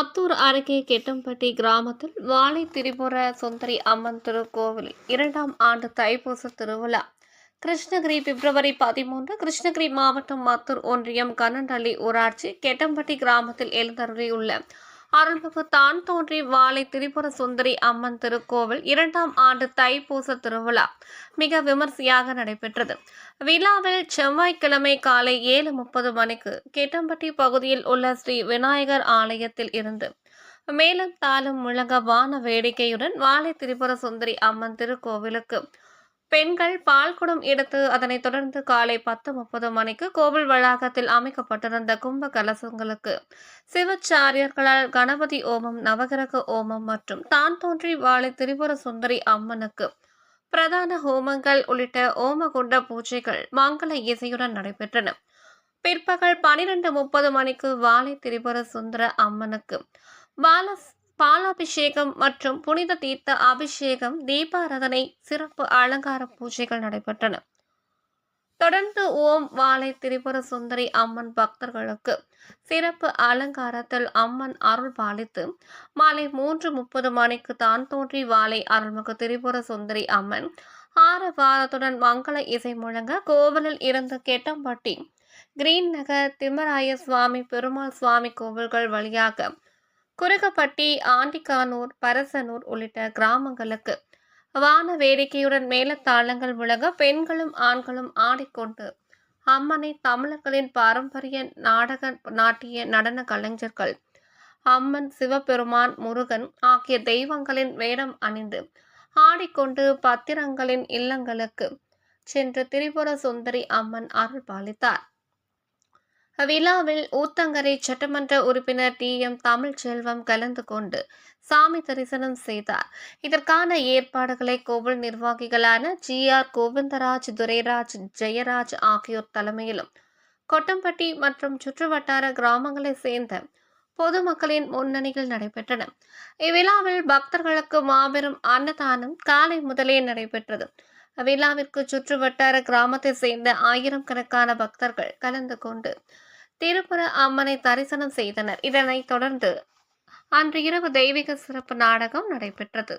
மத்தூர் அருகே கெட்டம்பட்டி கிராமத்தில் வாழை திரிபுர சுந்தரி அம்மன் திருக்கோவில் இரண்டாம் ஆண்டு தைப்பூச திருவிழா. கிருஷ்ணகிரி பிப்ரவரி பதிமூன்று கிருஷ்ணகிரி மாவட்டம் மத்தூர் ஒன்றியம் கண்ணண்டள்ளி ஊராட்சி கெட்டம்பட்டி கிராமத்தில் எழுந்தருளியுள்ள அருள்மிகு தான் தோன்றி வாழை திரிபுர சுந்தரி அம்மன் திருக்கோவில் இரண்டாம் ஆண்டு தைப்பூச திருவிழா மிக விமர்சையாக நடைபெற்றது. விழாவில் செவ்வாய்க்கிழமை காலை ஏழு முப்பது மணிக்கு கெட்டம்பட்டி பகுதியில் உள்ள ஸ்ரீ விநாயகர் ஆலயத்தில் இருந்து மேலும் தாளும் முழங்க வான வேடிக்கையுடன் வாழை திரிபுர சுந்தரி அம்மன் திருக்கோவிலுக்கு பெண்கள் பால்குடம் எடுத்து அதனைத் தொடர்ந்து காலை பத்து முப்பது மணிக்கு கோவில் வளாகத்தில் அமைக்கப்பட்டிருந்த கும்ப கலசங்களுக்கு சிவச்சாரியர்களால் கணபதி ஓமம் நவகிரக ஓமம் மற்றும் தான் தோன்றி வாழை திரிபுர சுந்தரி அம்மனுக்கு பிரதான ஹோமங்கள் உள்ளிட்ட ஓமகுண்ட பூஜைகள் மங்கள இசையுடன் நடைபெற்றன. பிற்பகல் பனிரெண்டு முப்பது மணிக்கு வாழை திரிபுர சுந்தர அம்மனுக்கு பால பாலாபிஷேகம் மற்றும் புனித தீர்த்த அபிஷேகம் தீபாராதனை சிறப்பு அலங்கார பூஜைகள் நடைபெற்றன. தொடர்ந்து ஓம் வாழை திரிபுர சுந்தரி அம்மன் பக்தர்களுக்கு சிறப்பு அலங்காரத்தில் அம்மன் அருள் பாலித்து மாலை மூன்று முப்பது மணிக்கு தான் தோன்றி வாழை அருள்மிகு திரிபுர சுந்தரி அம்மன் ஆரவாரத்துடன் மங்கள இசை முழங்க கோவிலில் இருந்து கெட்டம்பட்டி கிரீன் நகர் திம்மராய சுவாமி பெருமாள் சுவாமி கோவில்கள் வழியாக குருகப்பட்டி ஆண்டிக்கானூர் பரசனூர் உள்ளிட்ட கிராமங்களுக்கு வான வேடிக்கையுடன் மேலத்தாளங்கள் முழங்க பெண்களும் ஆண்களும் ஆடிக்கொண்டு அம்மனை தமிழர்களின் பாரம்பரிய நாடக நாட்டிய நடன கலைஞர்கள் அம்மன் சிவபெருமான் முருகன் ஆகிய தெய்வங்களின் வேடம் அணிந்து ஆடிக்கொண்டு பத்திரங்களின் இல்லங்களுக்கு சென்று திரிபுர சுந்தரி அம்மன் அருள் பாலித்தார் விழாவில் ஊத்தங்கரை சட்டமன்ற உறுப்பினர் டி. எம். தமிழ்ச்செல்வம் கலந்து கொண்டு சாமி தரிசனம் செய்தார். இதற்கான ஏற்பாடுகளை கோவில் நிர்வாகிகளான ஜி. ஆர். கோவிந்தராஜ் துரைராஜ் ஜெயராஜ் ஆகியோர் தலைமையிலும் கொட்டம்பட்டி மற்றும் சுற்றுவட்டார கிராமங்களைச் சேர்ந்த பொதுமக்களின் முன்னணியில் நடைபெற்றன. இவ்விழாவில் பக்தர்களுக்கு மாபெரும் அன்னதானம் காலை முதலே நடைபெற்றது. விழாவிற்கு சுற்றுவட்டார கிராமத்தை சேர்ந்த ஆயிரம் கணக்கான பக்தர்கள் கலந்து கொண்டு திருப்புர அம்மனை தரிசனம் செய்தனர். இதனைத் தொடர்ந்து அன்று இரவு தெய்வீக சிறப்பு நாடகம் நடைபெற்றது.